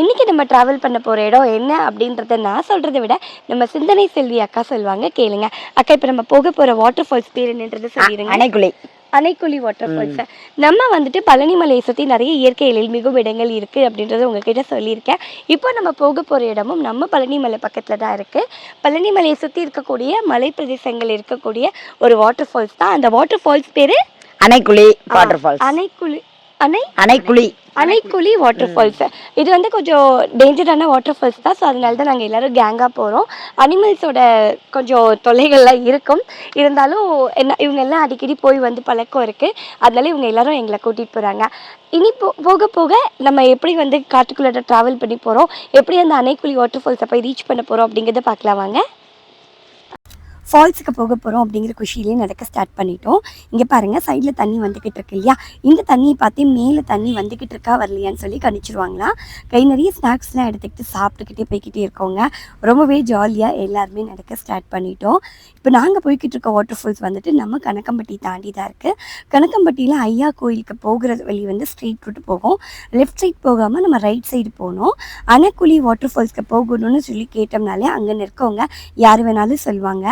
இன்றைக்கி நம்ம ட்ராவல் பண்ண போகிற இடம் என்ன அப்படின்றத நான் சொல்கிறத விட நம்ம சிந்தனை செல்வி அக்கா சொல்லுவாங்க கேளுங்க. அக்கா இப்போ நம்ம போக போகிற வாட்டர் ஃபால்ஸ் பேர் என்னன்றது சொல்லிடுங்க. அணைக்குலை அணைக்குழி வாட்டர் ஃபால்ஸ் நம்ம வந்துட்டு பழனி மலையை சுற்றி நிறைய இயற்கை எழில் மிகும் இடங்கள் இருக்குது அப்படின்றத உங்ககிட்ட சொல்லியிருக்கேன். இப்போ நம்ம போக போகிற இடமும் நம்ம பழனி மலை பக்கத்தில் தான் இருக்குது பழனி மலையை சுற்றி இருக்கக்கூடிய மலை பிரதேசங்கள் இருக்கக்கூடிய ஒரு வாட்டர் ஃபால்ஸ் தான். அந்த வாட்டர் ஃபால்ஸ் பேர்? அணைக்குழி வாட்டர் ஃபால்ஸ் அணைக்குழி அணை? அணைக்குழி. அணைக்குழி வாட்டர் ஃபால்ஸ் இது வந்து கொஞ்சம் டேஞ்சரான வாட்டர் ஃபால்ஸ் தான். ஸோ அதனால தான் நாங்கள் எல்லாரும் கேங்காக போகிறோம் அனிமல்ஸோட கொஞ்சம் தொல்லைகள்லாம் இருக்கும். இருந்தாலும் என்ன இவங்க எல்லாம் அடிக்கடி போய் வந்து பழக்கம் இருக்குது அதனால இவங்க எல்லாரும் எங்களை கூட்டிகிட்டு போகிறாங்க இனி போ போக போக நம்ம எப்படி வந்து காட்டுக்குள்ளே ட்ராவல் பண்ணி போகிறோம் எப்படி அந்த அணைக்குழி வாட்டர் ஃபால்ஸை போய் ரீச் பண்ண போகிறோம் அப்படிங்கிறத பார்க்கலாம் வாங்க. ஃபால்ஸுக்கு போக போகிறோம் அப்படிங்கிற குஷியிலே நடக்க ஸ்டார்ட் பண்ணிட்டோம். இங்கே பாருங்கள் சைடில் தண்ணி வந்துக்கிட்டு இருக்கு இல்லையா? இந்த தண்ணியை பார்த்து மேலே தண்ணி வந்துக்கிட்டு இருக்கா வரலையான்னு சொல்லி கணிச்சிருவாங்களா? கை நிறைய ஸ்நாக்ஸ்லாம் எடுத்துக்கிட்டு சாப்பிட்டுக்கிட்டே போய்கிட்டே இருக்கோங்க. ரொம்பவே ஜாலியாக எல்லாருமே நடக்க ஸ்டார்ட் பண்ணிட்டோம். இப்போ நாங்கள் போய்கிட்டு இருக்க வாட்டர் ஃபால்ஸ் வந்துட்டு நம்ம கணக்கம்பட்டி தாண்டி தான் இருக்குது கணக்கம்பட்டியில் ஐயா கோயிலுக்கு போகிற வழி வந்து ஸ்ட்ரெயிட் ரூட் போகும். லெஃப்ட் சைட் போகாமல் நம்ம ரைட் சைடு போகணும். அனக்குழி வாட்டர் ஃபால்ஸ்க்கு போகணும்னு சொல்லி கேட்டோம்னாலே அங்கே நிற்கவங்க யார் வேணாலும் சொல்லுவாங்க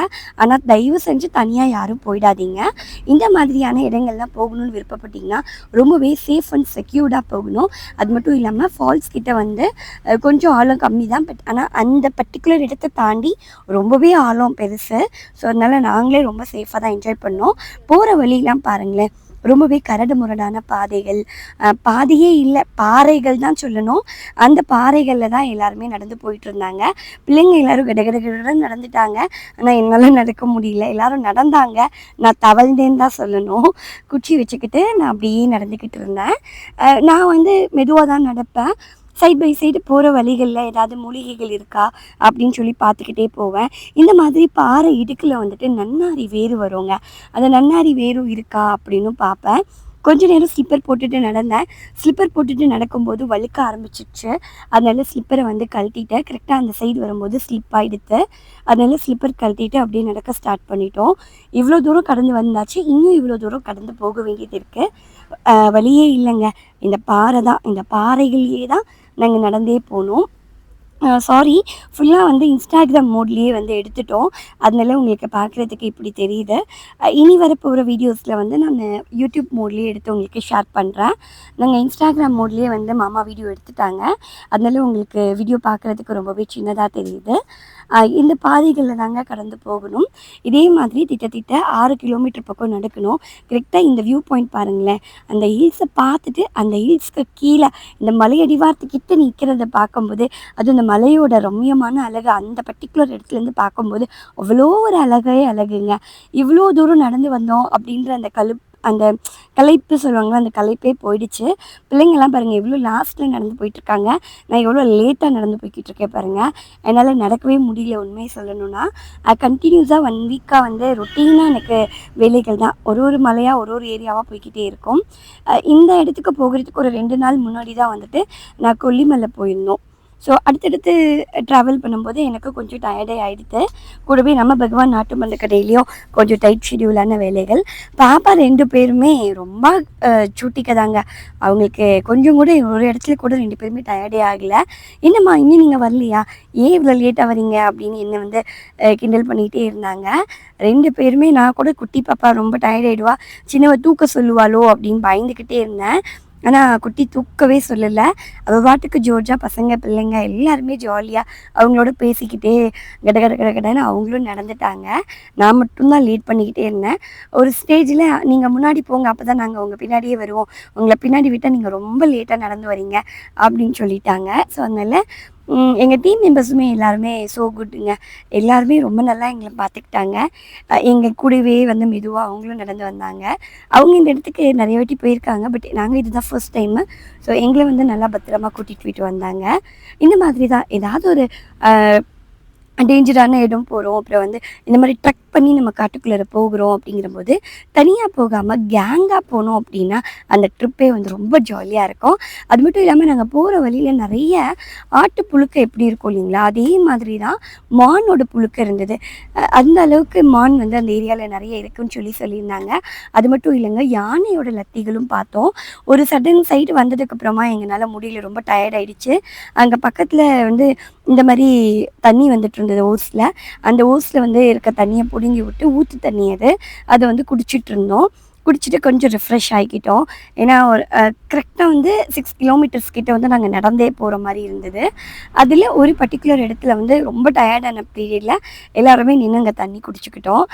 ஆனால் தயவு செஞ்சு தனியாக யாரும் போயிடாதீங்க. இந்த மாதிரியான இடங்கள்லாம் போகணும்னு விருப்பப்பட்டீங்கன்னா ரொம்பவே சேஃப் அண்ட் செக்யூர்டாக போகணும். அது மட்டும் இல்லாமல் ஃபால்ஸ் கிட்ட வந்து கொஞ்சம் ஆழம் கம்மி தான் பட் ஆனால் அந்த பர்டிகுலர் இடத்தை தாண்டி ரொம்பவே ஆழம் பெருசு. ஸோ அதனால் நாங்களே ரொம்ப சேஃபாக தான் என்ஜாய் பண்ணோம். போகிற வழியெலாம் பாருங்களேன். ரொம்பவே கரடு முரடான பாதைகள். பாதையே இல்லை. பாறைகள் தான் சொல்லணும். அந்த பாறைகளில் தான் எல்லாருமே நடந்து போயிட்டு இருந்தாங்க. பிள்ளைங்க எல்லாரும் கட நடந்துட்டாங்க. ஆனால் என்னால் நடக்க முடியல. எல்லாரும் நடந்தாங்க. நான் தவழ்ந்தேன்னு தான் சொல்லணும். குச்சி வச்சுக்கிட்டு நான் அப்படியே நடந்துக்கிட்டு இருந்தேன். நான் வந்து மெதுவாக தான் நடப்பேன். சைட் பை சைடு போகிற வழிகளில் ஏதாவது மூலிகைகள் இருக்கா அப்படின்னு சொல்லி பார்த்துக்கிட்டே போவேன். இந்த மாதிரி பாறை இடுக்கில் வந்துட்டு நன்னாரி வேறு வருங்க. அந்த நன்னாரி வேரும் இருக்கா அப்படின்னு பார்ப்பேன். கொஞ்ச நேரம் ஸ்லிப்பர் போட்டுட்டு நடந்தேன். ஸ்லிப்பர் போட்டுட்டு நடக்கும்போது வழுக்க ஆரம்பிச்சிச்சு அதனால ஸ்லிப்பரை வந்து கழட்டிட்டேன். கரெக்டாக அந்த சைடு வரும்போது ஸ்லிப் ஆகிடுத்து அதனால ஸ்லிப்பர் கழட்டிட்டு அப்படியே நடக்க ஸ்டார்ட் பண்ணிட்டோம். இவ்வளோ தூரம் கடந்து வந்தாச்சு. இன்னும் இவ்வளோ தூரம் கடந்து போக வேண்டியது இருக்குது வழியே இல்லைங்க. இந்த பாறை தான். இந்த பாறைகளையே தான் நாங்கள் நடந்தே போனோம். சாரி ஃபுல்லாக வந்து இன்ஸ்டாகிராம் மோட்லேயே வந்து எடுத்துட்டோம். அதனால உங்களுக்கு பார்க்குறதுக்கு இப்படி தெரியுது. இனி வரப்போகிற வீடியோஸில் வந்து நான் யூடியூப் மோட்லேயே எடுத்து உங்களுக்கு ஷேர் பண்ணுறேன் நாங்கள் இன்ஸ்டாகிராம் மோட்லேயே வந்து மாமா வீடியோ எடுத்துட்டாங்க. அதனால உங்களுக்கு வீடியோ பார்க்குறதுக்கு ரொம்பவே சின்னதாக தெரியுது. இந்த பாதைகளில் தாங்க கடந்து போகணும். இதே மாதிரி திட்டத்திட்ட ஆறு கிலோமீட்டர் பக்கம் நடக்கணும். கரெக்டாக இந்த வியூ பாயிண்ட் பாருங்களேன். அந்த ஹில்ஸை பார்த்துட்டு அந்த ஹில்ஸ்க்கு கீழே இந்த மலையடிவாரத்துக்கிட்ட நிற்கிறத பார்க்கும்போது அது இந்த மலையோட ரம்யமான அழகு. அந்த பர்டிகுலர் இடத்துலேருந்து பார்க்கும்போது அவ்வளோ ஒரு அழகே அழகுங்க. இவ்வளோ தூரம் நடந்து வந்தோம் அப்படின்ற அந்த கழுப்பு அந்த கலைப்பு சொல்லுவாங்களா அந்த கலைப்பே போயிடுச்சு. பிள்ளைங்கள்லாம் பாருங்கள் எவ்வளோ லாஸ்ட்டில் நடந்து போயிட்டுருக்காங்க. நான் எவ்வளோ லேட்டாக நடந்து போய்கிட்டு இருக்கேன் பாருங்கள் என்னால் நடக்கவே முடியல உண்மையை சொல்லணும்னா. கண்டினியூஸாக ஒன் வீக்காக வந்து ரொட்டீனாக எனக்கு வேலைகள் தான். ஒரு ஒரு மலையாக ஒரு ஒரு ஏரியாவாக போய்க்கிட்டே இருக்கும். இந்த இடத்துக்கு போகிறதுக்கு ஒரு ரெண்டு நாள் முன்னாடி தான் வந்துட்டு நான் கொல்லிமலை போயிருந்தோம். ஸோ அடுத்தடுத்து ட்ராவல் பண்ணும்போது எனக்கு கொஞ்சம் டயர்டே ஆகிடுது கூடவே நம்ம பகவான் நாட்டு மருந்து கடையிலையும் கொஞ்சம் டைட் ஷெடியூலான வேலைகள். பாப்பா ரெண்டு பேருமே ரொம்ப சூட்டிக்கதாங்க. அவங்களுக்கு கொஞ்சம் கூட ஒரு இடத்துல கூட ரெண்டு பேருமே டயர்டே ஆகலை. என்னம்மா இன்னும் நீங்கள் வரலையா? ஏன் இவ்வளோ லேட்டாக வரீங்க? அப்படின்னு என்னை வந்து கிண்டல் பண்ணிகிட்டே இருந்தாங்க. ரெண்டு பேருமே நான் கூட குட்டி பாப்பா ரொம்ப டயர்ட் ஆகிடுவா சின்னவ தூக்க சொல்லுவாளோ அப்படின்னு பயந்துக்கிட்டே இருந்தேன். ஆனால் குட்டி தூக்கவே சொல்லலை. அவள் பாட்டுக்கு ஜோர்ஜா பசங்க பிள்ளைங்க எல்லாருமே ஜாலியாக அவங்களோட பேசிக்கிட்டே கட கட கட கடன்னு அவங்களும் நடந்துட்டாங்க. நான் மட்டும்தான் லீட் பண்ணிக்கிட்டே இருந்தேன். ஒரு ஸ்டேஜில் நீங்கள் முன்னாடி போங்க அப்போ தான் நாங்கள் உங்கள் பின்னாடியே வருவோம். உங்களை பின்னாடி விட்டால் நீங்கள் ரொம்ப லேட்டாக நடந்து வரீங்க அப்படின்னு சொல்லிட்டாங்க. ஸோ அதனால் எங்கள் டீம் மெம்பர்ஸுமே எல்லாருமே ஸோ குட்டுங்க எல்லாருமே ரொம்ப நல்லா எங்களை பார்த்துக்கிட்டாங்க எங்கள் கூடவே வந்து மெதுவாக அவங்களும் நடந்து வந்தாங்க. அவங்க இந்த இடத்துக்கு நிறைய வாட்டி போயிருக்காங்க பட் நாங்கள் இதுதான் ஃபர்ஸ்ட் டைமு ஸோ எங்களை வந்து நல்லா பத்திரமா கூட்டிகிட்டு போயிட்டு வந்தாங்க. இந்த மாதிரி தான் ஏதாவது ஒரு டேஞ்சரான இடம் போகிறோம் அப்புறம் வந்து இந்த மாதிரி ட்ரக் பண்ணி நம்ம காட்டுக்குள்ளே போகிறோம் அப்படிங்கிறபோது தனியாக போகாமல் கேங்காக போனோம் அப்படின்னா அந்த ட்ரிப்பே வந்து ரொம்ப ஜாலியாக இருக்கும். அது மட்டும் இல்லாமல் நாங்கள் போகிற வழியில் நிறைய ஆட்டு புழுக்க எப்படி இருக்கும் இல்லைங்களா? அதே மாதிரி தான் மானோட புழுக்க இருந்தது. அந்த அளவுக்கு மான் வந்து அந்த ஏரியாவில் நிறைய இருக்குன்னு சொல்லி சொல்லியிருந்தாங்க. அது மட்டும் இல்லைங்க யானையோட லத்திகளும் பார்த்தோம். ஒரு சடன் சைடு வந்ததுக்கப்புறமா எங்களால் முடியல ரொம்ப டயர்ட் ஆயிடுச்சு. அங்கே பக்கத்தில் வந்து இந்த மாதிரி தண்ணி வந்துட்டு இருந்தது ஓஸில். அந்த ஓஸில் வந்து இருக்க தண்ணியை பிடுங்கி விட்டு ஊற்று தண்ணி அது. அதை வந்து குடிச்சிட்டு இருந்தோம். குடிச்சிட்டு கொஞ்சம் ரிஃப்ரெஷ் ஆகிக்கிட்டோம். ஏன்னா ஒரு கரெக்டாக வந்து சிக்ஸ் கிலோமீட்டர்ஸ் கிட்ட வந்து நாங்கள் நடந்தே போகிற மாதிரி இருந்தது. அதில் ஒரு பர்டிகுலர் இடத்துல வந்து ரொம்ப டயர்டான பீரியடில் எல்லாருமே நின்று அங்கே தண்ணி குடிச்சுக்கிட்டோம்.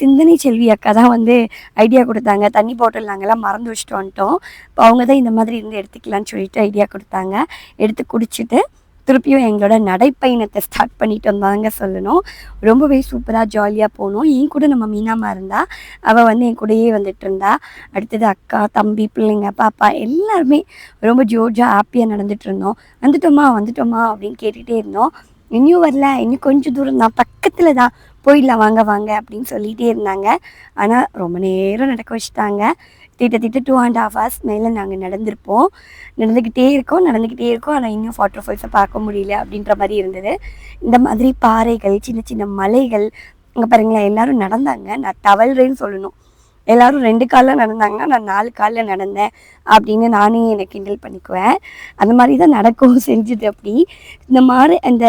சிந்தனை செல்வி அக்கா தான் வந்து ஐடியா கொடுத்தாங்க. தண்ணி பாட்டில் நாங்கள்லாம் மறந்து வச்சுட்டு வந்துட்டோம். இப்போ அவங்க தான் இந்த மாதிரி இருந்து எடுத்துக்கலான்னு சொல்லிட்டு ஐடியா கொடுத்தாங்க. எடுத்து குடிச்சிட்டு திருப்பியும் எங்களோட நடைப்பயணத்தை ஸ்டார்ட் பண்ணிட்டு வந்தாங்க சொல்லணும். ரொம்பவே சூப்பராக ஜாலியாக போனோம். என் கூட நம்ம மீனாமா இருந்தா அவள் வந்து என் கூடயே வந்துட்டு இருந்தா. அடுத்தது அக்கா தம்பி பிள்ளைங்க பாப்பா எல்லாருமே ரொம்ப ஜோர்ஜாக ஹாப்பியாக நடந்துட்டு இருந்தோம். வந்துட்டோமா வந்துட்டோமா அப்படின்னு கேட்டுகிட்டே இருந்தோம். இன்னும் வரல இன்னும் கொஞ்சம் தூரம் தான் பக்கத்தில் தான். போயிடலாம் வாங்க வாங்க அப்படின்னு சொல்லிகிட்டே இருந்தாங்க. ஆனால் ரொம்ப நேரம் நடக்க வச்சுட்டாங்க. திட்ட டூ அண்ட் ஹாஃப் ஹவர்ஸ் மேலே நாங்கள் நடந்திருப்போம். நடந்துக்கிட்டே இருக்கோம் நடந்துக்கிட்டே இருக்கோம். ஆனால் இன்னும் வாட்டர் ஃபால்ஸை பார்க்க முடியல அப்படின்ற மாதிரி இருந்தது. இந்த மாதிரி பாறைகள் சின்ன சின்ன மலைகள் அங்கே பாருங்களேன் எல்லாரும் நடந்தாங்க. நான் தவழ்றேன்னு சொல்லணும். எல்லாரும் ரெண்டு காலில் நடந்தாங்கன்னா நான் நாலு காலில் நடந்தேன் அப்படின்னு நானே என்னை கிண்டல் பண்ணிக்குவேன். அந்த மாதிரி தான் நடக்கவும் செஞ்சது அப்படி. இந்த மாதிரி அந்த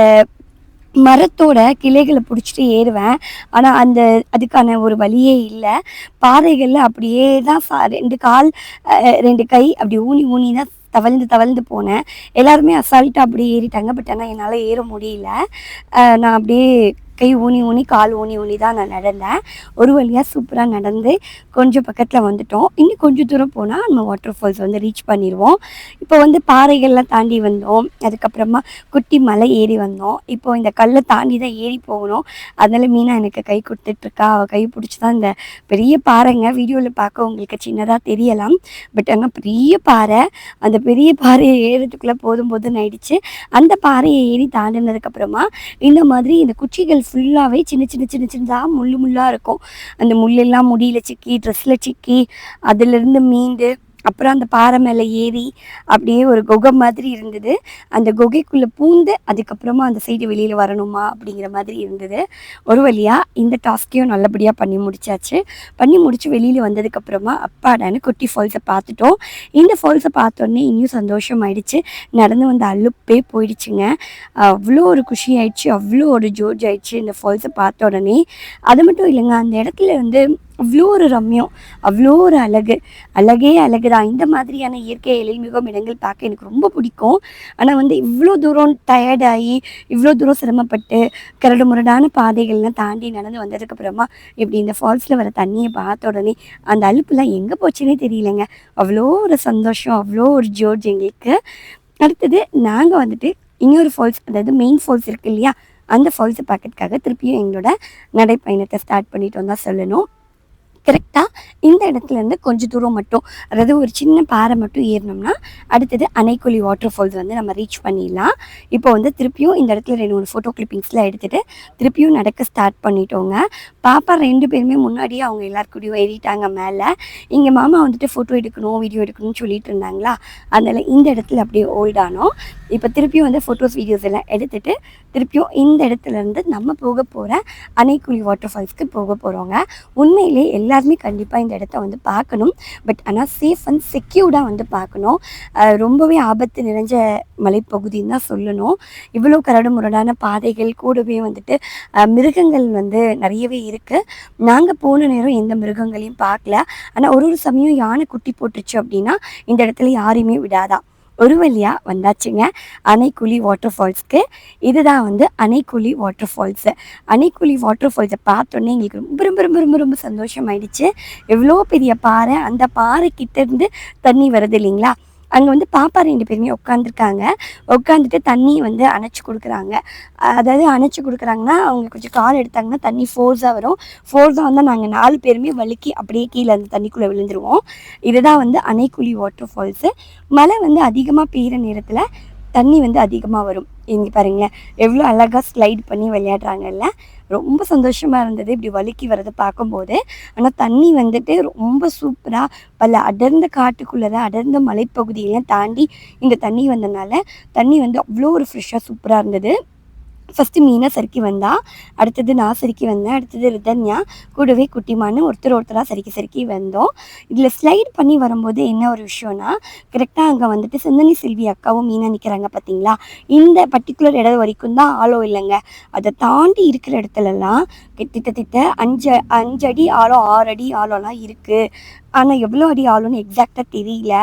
மரத்தோட கிளைகளை பிடிச்சிட்டு ஏறுவேன். ஆனால் அந்த அதுக்கான ஒரு வழியே இல்லை. பாறைகளில் அப்படியே தான் சா- ரெண்டு கால் ரெண்டு கை அப்படி ஊனி ஊனி தான் தவழ்ந்து தவழ்ந்து போனேன். எல்லாருமே அசால்ட்டாக அப்படியே ஏறிட்டாங்க. பட் ஆனால் என்னால் ஏற முடியல. நான் அப்படியே கை ஊனி ஊனி கால் ஊனி ஊனி தான் நான் நடந்தேன். ஒரு வழியாக சூப்பராக நடந்து கொஞ்சம் பக்கத்தில் வந்துட்டோம். இன்னும் கொஞ்சம் தூரம் போனால் நம்ம வாட்டர் ஃபால்ஸ் வந்து ரீச் பண்ணிடுவோம் இப்போ வந்து பாறைகள்லாம் தாண்டி வந்தோம். அதுக்கப்புறமா குட்டி மலை ஏறி வந்தோம். இப்போ இந்த கல்லை தாண்டி தான் ஏறி போகணும். அதனால் மீனா எனக்கு கை கொடுத்துட்ருக்கா. அவள் கை பிடிச்சி தான் இந்த பெரிய பாறைங்க. வீடியோவில் பார்க்க உங்களுக்கு சின்னதாக தெரியலாம். பட் ஆனால் பெரிய பாறை. அந்த பெரிய பாறையை ஏறதுக்குள்ளே போதும் போதுன்னு ஆயிடுச்சு. அந்த பாறையை ஏறி தாண்டினதுக்கப்புறமா இந்த மாதிரி இந்த குச்சிகள் ஃபுல்லாகவே சின்ன சின்ன சின்ன சின்னதாக முள் முள்ளாக இருக்கும். அந்த முள்ளெல்லாம் முடியில் சிக்கி ட்ரெஸ்ஸில் சிக்கி அதிலிருந்து மீண்டு அப்புறம் அந்த பாறை மேலே ஏறி அப்படியே ஒரு குகை மாதிரி இருந்தது. அந்த குகைக்குள்ளே பூந்து அதுக்கப்புறமா அந்த சைடு வெளியில் வரணுமா அப்படிங்கிற மாதிரி இருந்தது. ஒரு வழியாக இந்த டாஸ்க்கையும் நல்லபடியாக பண்ணி முடிச்சாச்சு. பண்ணி முடித்து வெளியில் வந்ததுக்கப்புறமா அப்பாடான்னு குட்டி ஃபால்ஸை பார்த்துட்டோம். இந்த ஃபால்ஸை பார்த்தோன்னே இன்னும் சந்தோஷம் ஆயிடுச்சு. நடந்து வந்த அழுப்பே போயிடுச்சுங்க. அவ்வளோ ஒரு குஷி ஆயிடுச்சு. அவ்வளோ ஒரு ஜோர்ஜ் ஆயிடுச்சு இந்த ஃபால்ஸை பார்த்த உடனே. அது மட்டும் இல்லைங்க அந்த இடத்துல வந்து அவ்வளோ ஒரு ரம்யம் அவ்வளோ ஒரு அழகு அழகே அழகு தான். இந்த மாதிரியான இயற்கை எழில்மிகும் இடங்கள் பார்க்க எனக்கு ரொம்ப பிடிக்கும். ஆனால் வந்து இவ்வளோ தூரம் டயர்டாகி இவ்வளோ தூரம் சிரமப்பட்டு கரடு முரடான பாதைகள்லாம் தாண்டி நடந்து வந்ததுக்கப்புறமா இப்படி இந்த ஃபால்ஸில் வர தண்ணியை பார்த்த உடனே அந்த அலுப்புலாம் எங்கே போச்சுன்னே தெரியலங்க. அவ்வளோ ஒரு சந்தோஷம் அவ்வளோ ஒரு ஜோர்ஜ் எங்களுக்கு. அடுத்தது நாங்கள் வந்துட்டு இன்னொரு ஃபால்ஸ் அதாவது மெயின் ஃபால்ஸ் இருக்குது இல்லையா? அந்த ஃபால்ஸை பார்க்கறதுக்காக திருப்பியும் எங்களோட நடைப்பயணத்தை ஸ்டார்ட் பண்ணிட்டோம் தான் சொல்லணும். கரெக்டாக இந்த இடத்துலேருந்து கொஞ்சம் தூரம் மட்டும் அதாவது ஒரு சின்ன பாறை மட்டும் ஏறினோம்னா அடுத்தது அணைக்குழி வாட்டர் ஃபால்ஸ் வந்து நம்ம ரீச் பண்ணிடலாம். இப்போ வந்து திருப்பியும் இந்த இடத்துல ரெண்டு மூணு ஃபோட்டோ கிளிப்பிங்ஸ்லாம் எடுத்துகிட்டு திருப்பியும் நடக்க ஸ்டார்ட் பண்ணிட்டோங்க. பாப்பா ரெண்டு பேருமே முன்னாடியே அவங்க எல்லாருக்கூடயும் ஏறிட்டாங்க மேலே. இங்கே மாமா வந்துட்டு ஃபோட்டோ எடுக்கணும் வீடியோ எடுக்கணும்னு சொல்லிட்டு இருந்தாங்களா? அதனால் இந்த இடத்துல அப்படியே ஓல்டானோம் இப்போ திருப்பியும் வந்து ஃபோட்டோஸ் வீடியோஸ் எல்லாம் எடுத்துகிட்டு திருப்பியும் இந்த இடத்துல இருந்து நம்ம போக போகிற அணைக்குழி வாட்டர் ஃபால்ஸ்க்கு போக போகிறோங்க உண்மையிலே எல்லாருமே கண்டிப்பாக இந்த இடத்த வந்து பார்க்கணும். பட் ஆனால் சேஃப் அண்ட் செக்யூர்டாக வந்து பார்க்கணும். ரொம்பவே ஆபத்து நிறைஞ்ச மலைப்பகுதின்னு தான் சொல்லணும். இவ்வளோ கரடு முரடான பாதைகள் கூடவே வந்துட்டு மிருகங்கள் வந்து நிறையவே இருக்குது நாங்கள் போன நேரம் எந்த மிருகங்களையும் பார்க்கல. ஆனால் ஒரு ஒரு சமயம் யானை குட்டி போட்டுருச்சு அப்படின்னா இந்த இடத்துல யாரையுமே விடாதான் ஒரு வழியாக வந்தாச்சுங்க. அணைக்குழி வாட்டர் ஃபால்ஸ்க்கு இதுதான் வந்து Anaikuzhi water falls Anaikuzhi water ஃபால்ஸை பார்த்தோன்னே எங்களுக்கு ரொம்ப ரொம்ப ரொம்ப ரொம்ப ரொம்ப சந்தோஷமாயிடுச்சு. எவ்வளோ பெரிய பாறை அந்த பாறை கிட்டேருந்து தண்ணி வருது இல்லைங்களா? அங்கே வந்து பாப்பா ரெண்டு பேருமே உட்காந்துருக்காங்க உட்காந்துட்டு தண்ணி வந்து அணைச்சி கொடுக்குறாங்க. அதாவது அணைச்சி கொடுக்குறாங்கன்னா அவங்க கொஞ்சம் கால் எடுத்தாங்கன்னா தண்ணி ஃபோர்ஸாக வரும். ஃபோர்ஸாக வந்தால் நாங்கள் நாலு பேருமே வழுக்கி அப்படியே கீழே அந்த தண்ணிக்குள்ளே விழுந்துருவோம். இதுதான் வந்து அணைக்குழி வாட்டர் ஃபால்ஸு மழை வந்து அதிகமாக பெய்கிற நேரத்தில் தண்ணி வந்து அதிகமாக வரும். இங்கே பாருங்களேன். எவ்வளோ அழகாக ஸ்லைட் பண்ணி விளையாடுறாங்கல்ல. ரொம்ப சந்தோஷமாக இருந்தது. இப்படி வழுக்கி வரதை பார்க்கும்போது ஆனால் தண்ணி வந்துட்டு ரொம்ப சூப்பராக பல அடர்ந்த காட்டுக்குள்ளே தான் அடர்ந்த மலைப்பகுதியெல்லாம் தாண்டி இந்த தண்ணி வந்தனால தண்ணி வந்து அவ்வளோ ஒரு ஃப்ரெஷ்ஷாக சூப்பராக இருந்தது. ஃபஸ்ட்டு மீனை சறுக்கி வந்தா அடுத்தது நான் சறுக்கி வந்தேன் அடுத்தது ரிதன்யா கூடவே குட்டிமான்னு ஒருத்தர் ஒருத்தராக சறுக்கி சறுக்கி வந்தோம். இதில் ஸ்லைட் பண்ணி வரும்போது என்ன ஒரு விஷயம்னா கரெக்டாக அங்கே வந்துட்டு சிந்தனி செல்வி அக்காவும் மீனாக நிற்கிறாங்க பார்த்தீங்களா இந்த பர்டிகுலர் இடம் வரைக்கும் தான் ஆழம் இல்லைங்க. அதை தாண்டி இருக்கிற இடத்துலலாம் திட்ட அஞ்சு அஞ்சு அஞ்சடி ஆழம் ஆறு அடி ஆழம்லாம் இருக்குது ஆனால் எவ்வளோ அடி ஆளும்னு எக்ஸாக்டாக தெரியல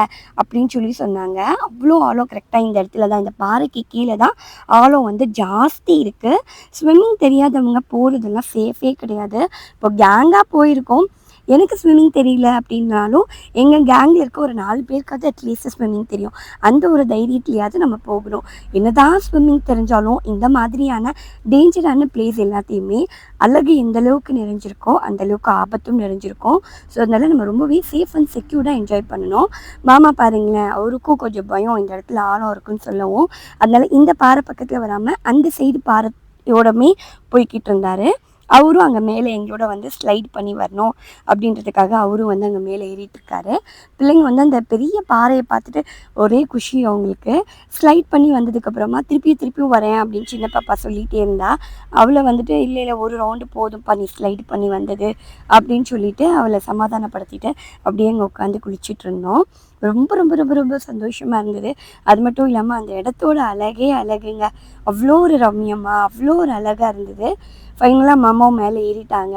அப்படின்னு சொல்லி சொன்னாங்க. அவ்வளோ ஆழம் கரெக்டாக இந்த இடத்துல தான் இந்த பாறைக்கு கீழே தான் ஆழம் வந்து ஜாஸ்தி இருக்குது ஸ்விம்மிங் தெரியாதவங்க போகிறதெல்லாம் சேஃபே கிடையாது. இப்போ கேங்காக போயிருக்கோம். எனக்கு ஸ்விம்மிங் தெரியல அப்படின்னாலும் எங்கள் கேங்கில் இருக்க ஒரு நாலு பேருக்காவது அட்லீஸ்ட் ஸ்விம்மிங் தெரியும். அந்த ஒரு தைரியத்துலையாவது நம்ம போகணும். என்னதான் ஸ்விம்மிங் தெரிஞ்சாலும் இந்த மாதிரியான டேஞ்சரான பிளேஸ் எல்லாத்தையுமே அழகு எந்த அளவுக்கு நிறைஞ்சிருக்கோ அந்த அளவுக்கு ஆபத்தும் நிறைஞ்சிருக்கும் ஸோ அதனால நம்ம ரொம்பவே சேஃப் அண்ட் செக்யூர்டாக என்ஜாய் பண்ணணும். மாமா பாருங்களேன் அவருக்கும் கொஞ்சம் பயம் இந்த இடத்துல ஆழம் இருக்குன்னு சொல்லவும். அதனால இந்த பாறை பக்கத்தில் வராமல் அந்த சைடு பாறையோடமே போய்கிட்டு இருந்தாரு. அவரும் அங்கே மேலே எங்களோட வந்து ஸ்லைட் பண்ணி வரணும் அப்படின்றதுக்காக அவரும் வந்து அங்கே மேலே ஏறிட்டுருக்காரு பிள்ளைங்க வந்து அந்த பெரிய பாறையை பார்த்துட்டு ஒரே குஷி அவங்களுக்கு. ஸ்லைட் பண்ணி வந்ததுக்கப்புறமா திருப்பி திருப்பியும் வரேன் அப்படின்னு சின்ன பாப்பா சொல்லிகிட்டே இருந்தா அவளை வந்துட்டு இல்லை இல்லை ஒரு ரவுண்டு போதும் பண்ணி ஸ்லைட் பண்ணி வந்தது அப்படின்னு சொல்லிட்டு அவளை சமாதானப்படுத்திட்டு அப்படியே அங்கே உட்காந்து குளிச்சுட்டு இருந்தோம். ரொம்ப ரொம்ப ரொம்ப ரொம்ப சந்தோஷமாக இருந்தது. அது மட்டும் இல்லாமல் அந்த இடத்தோட அழகே அழகுங்க. அவ்வளோ ஒரு ரம்யமாக அவ்வளோ ஒரு அழகாக இருந்தது. ஃபைனலாக மாமாவும் மேலே ஏறிட்டாங்க.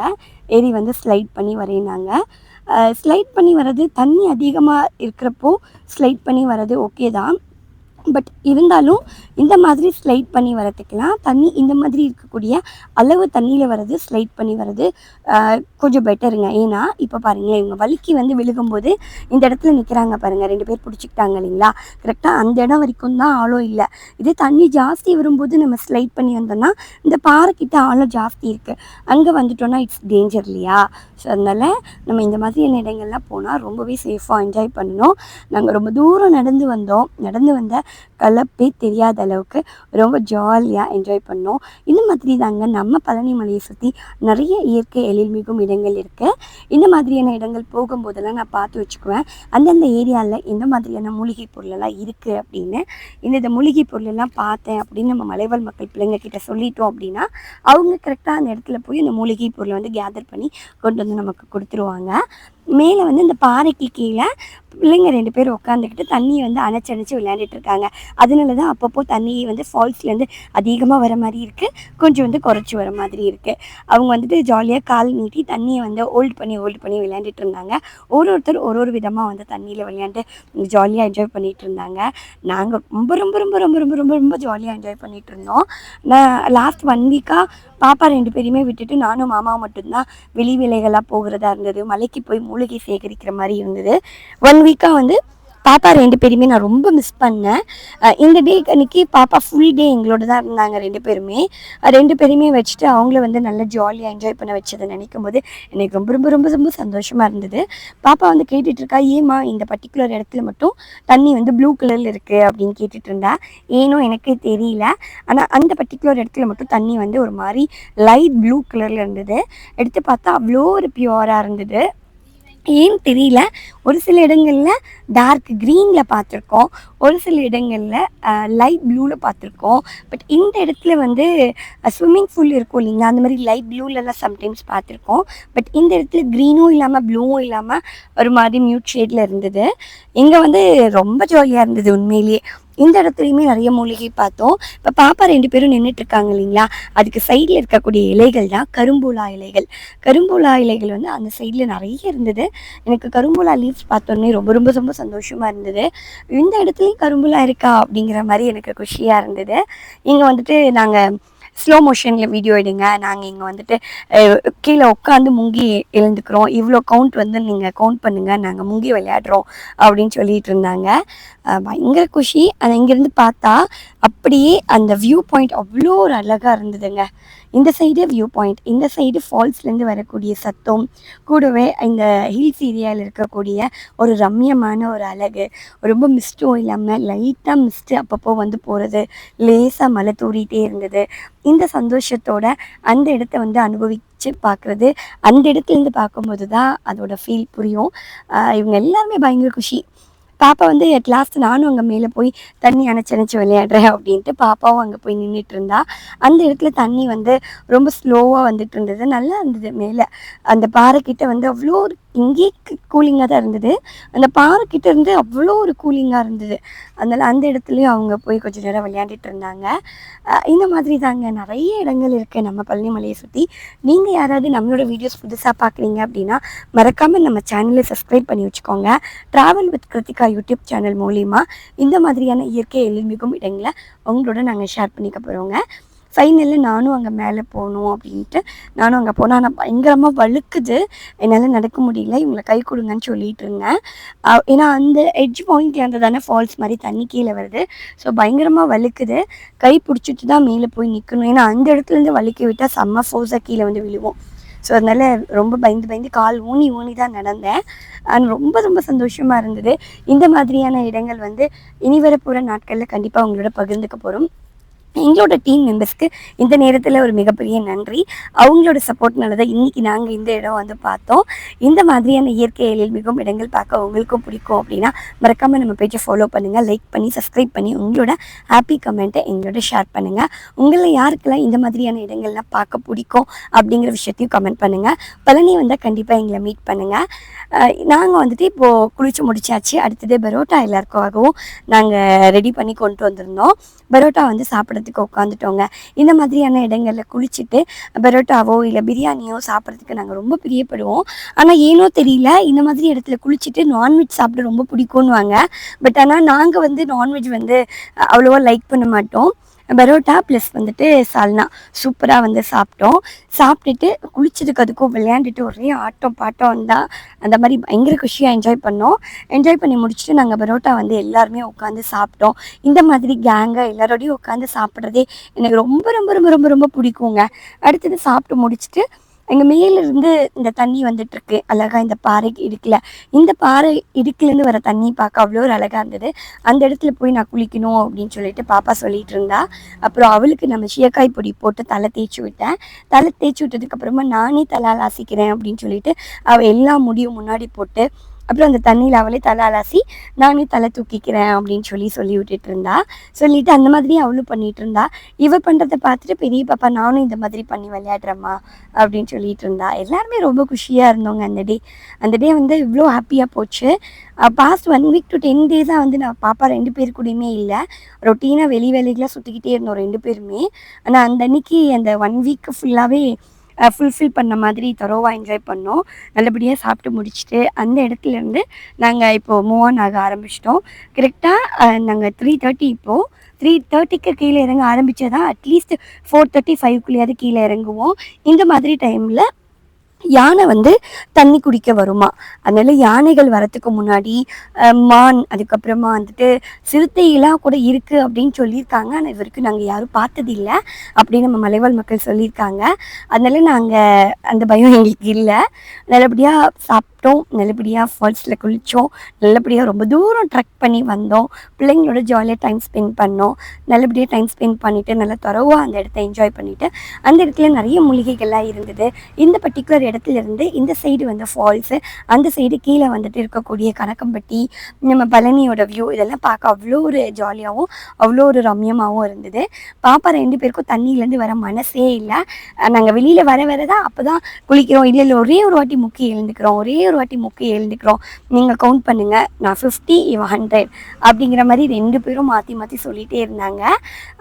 ஏறி வந்து ஸ்லைட் பண்ணி வரையினாங்க. ஸ்லைட் பண்ணி வர்றது தண்ணி அதிகமாக இருக்கிறப்போ ஸ்லைட் பண்ணி வர்றது ஓகே தான். பட் இருந்தாலும் இந்த மாதிரி ஸ்லைட் பண்ணி வரத்துக்கெல்லாம் தண்ணி இந்த மாதிரி இருக்கக்கூடிய அளவு தண்ணியில் வர்றது ஸ்லைட் பண்ணி வர்றது கொஞ்சம் பெட்டருங்க ஏன்னா இப்போ பாருங்களேன் இவங்க வலிக்கு வந்து விழுகும்போது இந்த இடத்துல நிற்கிறாங்க பாருங்கள் ரெண்டு பேர் பிடிச்சிக்கிட்டாங்க இல்லைங்களா? கரெக்டாக அந்த இடம் வரைக்கும் தான் ஆழம் இல்லை. இதே தண்ணி ஜாஸ்தி வரும்போது நம்ம ஸ்லைட் பண்ணி வந்தோம்னா இந்த பாறைக்கிட்ட ஆழம் ஜாஸ்தி இருக்குது அங்கே வந்துட்டோன்னா இட்ஸ் டேஞ்சர் இல்லையா? ஸோ அதனால் நம்ம இந்த மாதிரியான இடங்கள்லாம் போனால் ரொம்பவே சேஃபாக என்ஜாய் பண்ணணும். நாங்கள் ரொம்ப தூரம் நடந்து வந்தோம். நடந்து வந்த கலப்பே தெரியாத அளவுக்கு ரொம்ப ஜாலியாக என்ஜாய் பண்ணோம். இந்த மாதிரி தாங்க நம்ம பழனி மலையை சுற்றி நிறைய இயற்கை எழில்மிகும் இடங்கள் இருக்குது இந்த மாதிரியான இடங்கள் போகும்போதெல்லாம் நான் பார்த்து வச்சுக்குவேன். அந்தந்த ஏரியாவில் இந்த மாதிரியான மூலிகை பொருளெல்லாம் இருக்குது அப்படின்னு. இந்த இந்த மூலிகை பொருளெல்லாம் பார்த்தேன் அப்படின்னு நம்ம மலைவாழ் மக்கள் பிள்ளைங்க கிட்ட சொல்லிட்டோம் அப்படின்னா அவங்க கரெக்டாக அந்த இடத்துல போய் அந்த மூலிகை பொருளை வந்து கேதர் பண்ணி கொண்டு வந்து நமக்கு கொடுத்துருவாங்க. மேலே வந்து இந்த பாறைக்கு கீழே பிள்ளைங்க ரெண்டு பேரும் உட்காந்துக்கிட்டு தண்ணியை வந்து அணைச்சி அணைச்சி விளையாண்டுட்டு இருக்காங்க. அதனால தான் அப்பப்போ தண்ணி வந்து ஃபால்ஸ்லேருந்து அதிகமாக வர மாதிரி இருக்குது கொஞ்சம் வந்து குறைச்சி வர மாதிரி இருக்குது அவங்க வந்துட்டு ஜாலியாக கால் நீட்டி தண்ணியை வந்து ஹோல்ட் பண்ணி ஹோல்ட் பண்ணி விளையாண்டுட்டு இருந்தாங்க. ஒரு ஒருத்தர் ஒரு ஒரு விதமாக வந்து தண்ணியில் விளையாண்டு ஜாலியாக என்ஜாய் பண்ணிகிட்டு இருந்தாங்க. நாங்கள் ரொம்ப ரொம்ப ரொம்ப ரொம்ப ரொம்ப ரொம்ப ரொம்ப ஜாலியாக என்ஜாய் பண்ணிகிட்டு இருந்தோம். நான் லாஸ்ட் ஒன் வீக்காக பாப்பா ரெண்டு பேரையுமே விட்டுட்டு நானும் மாமாவும் மட்டும்தான் வெளி வேலைகளாக போகிறதா இருந்தது. மலைக்கு போய் மூலிகை சேகரிக்கிற மாதிரி இருந்தது. ஒன் வீக்காக வந்து பாப்பா ரெண்டு பேருமே நான் ரொம்ப மிஸ் பண்ணேன். இந்த டே அன்னைக்கு பாப்பா ஃபுல் டே எங்களோட தான் இருந்தாங்க ரெண்டு பேருமே. ரெண்டு பேருமே வச்சுட்டு அவங்கள வந்து நல்லா ஜாலியாக என்ஜாய் பண்ண வச்சதை நினைக்கும் போது எனக்கு ரொம்ப ரொம்ப ரொம்ப ரொம்ப சந்தோஷமாக இருந்தது. பாப்பா வந்து கேட்டுட்ருக்கா ஏமா இந்த பர்டிகுலர் இடத்துல மட்டும் தண்ணி வந்து ப்ளூ கலரில் இருக்குது அப்படின்னு கேட்டுட்டு இருந்தா. ஏனோ எனக்கு தெரியல. ஆனால் அந்த பர்டிகுலர் இடத்துல மட்டும் தண்ணி வந்து ஒரு மாதிரி லைட் ப்ளூ கலரில் இருந்தது. எடுத்து பார்த்தா அவ்வளோ ஒரு பியூராக இருந்தது. ஏன்னு தெரியல. ஒரு சில இடங்களில் டார்க் க்ரீனில் பார்த்துருக்கோம். ஒரு சில இடங்களில் லைட் ப்ளூவில் பார்த்துருக்கோம். பட் இந்த இடத்துல வந்து ஸ்விம்மிங் பூல் இருக்கும் இல்லைங்களா? அந்த மாதிரி லைட் ப்ளூலலாம் சம்டைம்ஸ் பார்த்துருக்கோம். பட் இந்த இடத்துல க்ரீனும் இல்லாமல் ப்ளூவும் இல்லாமல் ஒரு மாதிரி மியூட் ஷேடில் இருந்தது. இங்கே வந்து ரொம்ப ஜாலியாக இருந்தது உண்மையிலேயே. இந்த இடத்துலையுமே நிறைய மூலிகை பார்த்தோம். இப்போ பாப்பா ரெண்டு பேரும் நின்றுட்டு இருக்காங்க இல்லைங்களா? அதுக்கு சைடில் இருக்கக்கூடிய இலைகள் தான் கரும்பூலா இலைகள். கரும்பூலா இலைகள் வந்து அந்த சைடில் நிறைய இருந்தது. எனக்கு கரும்புலா லீவ்ஸ் பார்த்தோன்னே ரொம்ப ரொம்ப ரொம்ப சந்தோஷமாக இருந்தது. இந்த இடத்துலையும் கரும்புலா இருக்கா அப்படிங்கிற மாதிரி எனக்கு குஷியாக இருந்தது. இங்கே வந்துட்டு நாங்கள் ஸ்லோ மோஷனில் வீடியோ எடுங்க. நாங்கள் இங்கே வந்துட்டு கீழே உட்காந்து முங்கி எழுந்துக்கிறோம். இவ்வளோ கவுண்ட் வந்து நீங்கள் கவுண்ட் பண்ணுங்கள் நாங்கள் முங்கி விளையாடுறோம் அப்படின்னு சொல்லிட்டு இருந்தாங்க. பயங்கர குஷி. அதை இங்கேருந்து பார்த்தா அப்படியே அந்த வியூ பாயிண்ட் அவ்வளோ ஒரு அழகாக இருந்ததுங்க. இந்த சைடு வியூ பாயிண்ட் இந்த சைடு ஃபால்ஸ்லேருந்து வரக்கூடிய சத்தம் கூடவே இந்த ஹில்ஸ் ஏரியாவில் இருக்கக்கூடிய ஒரு ரம்யமான ஒரு அழகு. ரொம்ப மிஸ்ட்டும் இல்லாமல் லைட்டாக மிஸ்ட்டு அப்பப்போ வந்து போகிறது லேசாக மலை தூரிகிட்டே இருந்தது. இந்த சந்தோஷத்தோட அந்த இடத்த வந்து அனுபவித்து பார்க்குறது அந்த இடத்துலேருந்து பார்க்கும்போது தான் அதோட ஃபீல் புரியும். இவங்க எல்லாருமே பயங்கர குஷி. பாப்பா வந்து அட் லாஸ்ட் நானும் அங்கே மேலே போய் தண்ணி அணைச்சி அணைச்சி விளையாடுறேன் அப்படின்ட்டு பாப்பாவும் அங்கே போய் நின்றுட்டு இருந்தா. அந்த இடத்துல தண்ணி வந்து ரொம்ப ஸ்லோவாக வந்துட்டு இருந்தது. நல்லா இருந்தது மேலே. அந்த பாறைக்கிட்ட வந்து அவ்வளோ ஒரு இங்கே கூலிங்காக தான் இருந்தது. அந்த பாறைக்கிட்ட இருந்து அவ்வளோ ஒரு கூலிங்காக இருந்தது. அதனால் அந்த இடத்துலையும் அவங்க போய் கொஞ்சம் நேரம் விளையாண்டுட்டு இருந்தாங்க. இந்த மாதிரி தாங்க நிறைய இடங்கள் இருக்குது நம்ம பழனி மலையை சுற்றி நீங்கள் யாராவது நம்மளோட வீடியோஸ் புதுசாக பார்க்குறீங்க அப்படின்னா மறக்காமல் நம்ம சேனலை சப்ஸ்கிரைப் பண்ணி வச்சுக்கோங்க. Travel with Krithika YouTube channel மூலிமா இந்த மாதிரியான இயற்கை எழில்மிகும் இடங்களை உங்களோட நாங்கள் ஷேர் பண்ணிக்க போகிறோங்க ஃபைனலில் நானும் அங்கே மேலே போகணும் அப்படின்ட்டு நானும் அங்கே போனேன் ஆனால் பயங்கரமாக வழுக்குது. என்னால் நடக்க முடியல. இவங்களை கை கொடுங்கன்னு சொல்லிட்டு இருந்தேன். ஏன்னா அந்த எட்ஜ் பாயிண்ட்லேருந்து தானே ஃபால்ஸ் மாதிரி தண்ணி கீழே வருது. ஸோ பயங்கரமாக வழுக்குது. கை பிடிச்சிட்டு தான் மேலே போய் நிற்கணும் ஏன்னா அந்த இடத்துலேருந்து வழுக்கி விட்டால் செம்ம ஃபோர்ஸாக கீழே வந்து விழுவோம். ஸோ அதனால் ரொம்ப பயந்து பயந்து கால் ஊனி ஊனி தான் நடந்தேன். அண்ட் ரொம்ப ரொம்ப சந்தோஷமாக இருந்தது. இந்த மாதிரியான இடங்கள் வந்து இனி வரப்போகிற நாட்களில் கண்டிப்பாக உங்களோட பகிர்ந்துக்க போகிறோம் எங்களோட டீம் மெம்பர்ஸ்க்கு இந்த நேரத்தில் ஒரு மிகப்பெரிய நன்றி. அவங்களோட சப்போர்ட்னால தான் இன்றைக்கி நாங்கள் இந்த இடம் வந்து பார்த்தோம். இந்த மாதிரியான இயற்கை எழில் மிகவும் இடங்கள் பார்க்க உங்களுக்கும் பிடிக்கும் அப்படின்னா மறக்காமல் நம்ம பேஜை ஃபாலோ பண்ணுங்கள் லைக் பண்ணி சப்ஸ்கிரைப் பண்ணி உங்களோட ஹாப்பி கமெண்ட்டை எங்களோட ஷேர் பண்ணுங்கள் உங்களை யாருக்கெல்லாம் இந்த மாதிரியான இடங்கள்லாம் பார்க்க பிடிக்கும் அப்படிங்கிற விஷயத்தையும் கமெண்ட் பண்ணுங்கள் பழனி வந்தால் கண்டிப்பாக எங்களை மீட் பண்ணுங்கள் நாங்கள் வந்துட்டு இப்போது குளிச்சு முடிச்சாச்சு. அடுத்தது பரோட்டா எல்லாருக்காகவும் நாங்கள் ரெடி பண்ணி கொண்டு வந்திருந்தோம். பரோட்டா வந்து சாப்பிட சாப்பிட்றதுக்கு உட்காந்துட்டோங்க இந்த மாதிரியான இடங்களில் குளிச்சுட்டு பரோட்டாவோ இல்லை பிரியாணியோ சாப்பிட்றதுக்கு நாங்கள் ரொம்ப பிரியப்படுவோம். ஆனால் ஏனோ தெரியல இந்த மாதிரி இடத்துல குளிச்சுட்டு நான்வெஜ் சாப்பிட ரொம்ப பிடிக்கும்னுவாங்க. பட் ஆனால் நாங்கள் வந்து நான்வெஜ் வந்து அவ்வளோவா லைக் பண்ண மாட்டோம். பரோட்டா ப்ளஸ் வந்துட்டு சால்னா. சூப்பராக வந்து சாப்பிட்டோம். சாப்பிட்டுட்டு குளிச்சதுக்கு அதுக்கும் விளையாண்டுட்டு ஒரே ஆட்டம் பாட்டம் தான் அந்த மாதிரி பயங்கர குஷியாக என்ஜாய் பண்ணோம். என்ஜாய் பண்ணி முடிச்சுட்டு நாங்கள் பரோட்டா வந்து எல்லாருமே உட்காந்து சாப்பிட்டோம். இந்த மாதிரி கேங்காக எல்லாரோடையும் உட்காந்து சாப்பிட்றதே எனக்கு ரொம்ப ரொம்ப ரொம்ப ரொம்ப ரொம்ப பிடிக்குங்க. அடுத்தது சாப்பிட்டு முடிச்சுட்டு எங்கள் மேலிருந்து இந்த தண்ணி வந்துட்டுருக்கு. அழகாக இந்த பாறை இடுக்கில். இந்த பாறை இடுக்குலேருந்து வர தண்ணி பார்க்க அவ்வளோ ஒரு அழகாக இருந்தது. அந்த இடத்துல போய் நான் குளிக்கணும் அப்படின்னு சொல்லிட்டு பாப்பா சொல்லிட்டு இருந்தா. அப்புறம் அவளுக்கு நம்ம சீயக்காய் பொடி போட்டு தலை தேய்ச்சி விட்டேன். தலை தேய்ச்சி விட்டதுக்கப்புறமா நானே தலால் ஆசிக்கிறேன் அப்படின்னு சொல்லிட்டு அவள் எல்லா முடியும் முன்னாடி போட்டு அப்புறம் அந்த தண்ணியில் அவளே தலை அலாசி நானே தலை தூக்கிக்கிறேன் அப்படின்னு சொல்லி சொல்லி விட்டுட்டு இருந்தா சொல்லிட்டு அந்த மாதிரி அவளும் பண்ணிட்டு இருந்தா இவ பண்ணுறதை பார்த்துட்டு பெரிய பாப்பா நானும் இந்த மாதிரி பண்ணி விளையாடுறேம்மா அப்படின்னு சொல்லிட்டு இருந்தா எல்லாருமே ரொம்ப குஷியாக இருந்தோங்க அந்த டே. அந்த டே வந்து இவ்வளோ ஹாப்பியாக போச்சு. Past one week to ten டேஸாக வந்து நான் பாப்பா ரெண்டு பேர் கூடயுமே இல்லை. ரொட்டீனாக வெளி வேலைகளாக சுற்றிக்கிட்டே இருந்தோம் ரெண்டு பேருமே. ஆனால் அந்த அன்னைக்கு அந்த ஒன் வீக் ஃபுல்லாகவே ஃபுல்ஃபில் பண்ண மாதிரி தரோவாக என்ஜாய் பண்ணோம். நல்லபடியாக சாப்பிட்டு முடிச்சுட்டு அந்த இடத்துலேருந்து நாங்கள் இப்போது மூவ் ஆன் ஆக ஆரம்பிச்சிட்டோம். கரெக்டாக நாங்கள் த்ரீ தேர்ட்டி இப்போது த்ரீ தேர்ட்டிக்கு கீழே இறங்க ஆரம்பித்ததா அட்லீஸ்ட் ஃபோர் தேர்ட்டி ஃபைவ்க்குள்ளேயாவது கீழே இறங்குவோம். இந்த மாதிரி டைமில் யானை வந்து தண்ணி குடிக்க வருமா? அதனால யானைகள் வரத்துக்கு முன்னாடி மான் அதுக்கப்புறமா வந்துட்டு சிறுத்தையெல்லாம் கூட இருக்குது அப்படின்னு சொல்லியிருக்காங்க. ஆனால் இது வரைக்கும் நாங்கள் யாரும் பார்த்தது இல்லை அப்படின்னு நம்ம மலைவாழ் மக்கள் சொல்லியிருக்காங்க. அதனால நாங்கள் அந்த பயம் எங்களுக்கு இல்லை. நல்லபடியாக சாப்பிட்டோம் நல்லபடியாக ஃபால்ஸில் குளித்தோம் நல்லபடியாக ரொம்ப தூரம் ட்ரக் பண்ணி வந்தோம். பிள்ளைங்களோட ஜாலியாக டைம் ஸ்பெண்ட் பண்ணோம். நல்லபடியாக டைம் ஸ்பெண்ட் பண்ணிவிட்டு நல்லா தரவாக அந்த இடத்த என்ஜாய் பண்ணிவிட்டு அந்த இடத்துல நிறைய மூலிகைகள்லாம் இருந்தது. இந்த பர்டிகுலர் இடத்துல இருந்து இந்த சைடு வந்து ஃபால்ஸு அந்த சைடு கீழே வந்துட்டு இருக்கக்கூடிய கணக்கம்பட்டி நம்ம பழனியோட வியூ இதெல்லாம் பார்க்க அவ்வளோ ஒரு ஜாலியாகவும் அவ்வளோ ஒரு ரம்யமாகவும் இருந்தது. பாப்பா ரெண்டு பேருக்கும் தண்ணியிலேருந்து வர மனசே இல்லை. நாங்கள் வெளியில் வர வர தான் அப்போ தான் குளிக்கிறோம். இல்லை இல்லை ஒரே ஒரு வாட்டி முக்கி எழுந்துக்கிறோம். ஒரே ஒரு வாட்டி முக்கி எழுந்துக்கிறோம். நீங்கள் கவுண்ட் பண்ணுங்கள் நான் ஃபிஃப்டி இவன் ஹண்ட்ரட் அப்படிங்கிற மாதிரி ரெண்டு பேரும் மாற்றி மாற்றி சொல்லிகிட்டே இருந்தாங்க.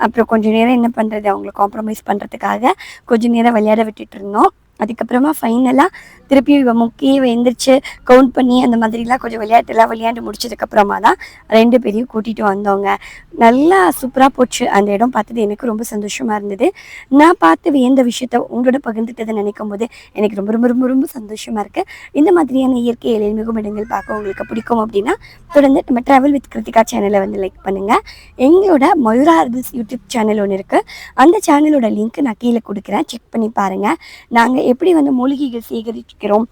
அப்புறம் கொஞ்சம் நேரம் என்ன பண்ணுறது அவங்கள காம்ப்ரமைஸ் பண்ணுறதுக்காக கொஞ்ச நேரம் விளையாட விட்டுட்டு இருந்தோம். அதுக்கப்புறமா ஃபைனலாக திருப்பி இவன் முக்கி எந்திரிச்சு கவுண்ட் பண்ணி அந்த மாதிரிலாம் கொஞ்சம் விளையாட்டுலாம் விளையாண்டு முடிச்சதுக்கப்புறமா தான் ரெண்டு பேரையும் கூட்டிகிட்டு வந்தோங்க. நல்லா சூப்பராக போச்சு. அந்த இடம் பார்த்தது எனக்கு ரொம்ப சந்தோஷமாக இருந்தது. நான் பார்த்து வியந்த விஷயத்த உங்களோட பகிர்ந்துட்டதை நினைக்கும் போது எனக்கு ரொம்ப ரொம்ப ரொம்ப ரொம்ப சந்தோஷமாக இருக்குது இந்த மாதிரியான இயற்கை எளிமிகும் இடங்கள் பார்க்க உங்களுக்கு பிடிக்கும் அப்படின்னா தொடர்ந்து நம்ம ட்ராவல் வித் கிருத்திகா சேனலை வந்து லைக் பண்ணுங்கள் எங்களோட மயூரா ஹர்பிஸ் யூடியூப் சேனல் ஒன்று இருக்குது அந்த சேனலோட லிங்க் நான் கீழே கொடுக்குறேன். செக் பண்ணி பாருங்கள் நாங்கள் எப்படி வந்து மூலிகைகள் சேகரிக்கிறோம்?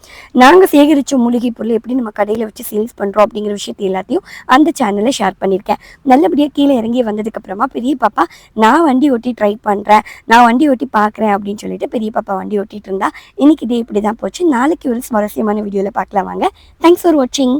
நாங்கள் சேகரித்த மூலிகை பொருள் எப்படி நம்ம கடையில் வச்சு சேல்ஸ் பண்ணுறோம் அப்படிங்கிற விஷயத்தை எல்லாத்தையும் அந்த சேனலில் ஷேர் பண்ணியிருக்கேன். நல்லபடியாக கீழே இறங்கி வந்ததுக்கப்புறமா பெரிய பாப்பா நான் வண்டி ஓட்டி ட்ரை பண்ணுறேன் நான் வண்டி ஓட்டி பார்க்குறேன் அப்படின்னு சொல்லிட்டு பெரிய பாப்பா வண்டி ஓட்டிகிட்டு இருந்தா. இன்னைக்கு இதே இப்படி தான் போச்சு. நாளைக்கு ஒரு சுவாரஸ்யமான வீடியோவில் பார்க்கலாம் வாங்க. தேங்க்ஸ் ஃபார் வாட்சிங்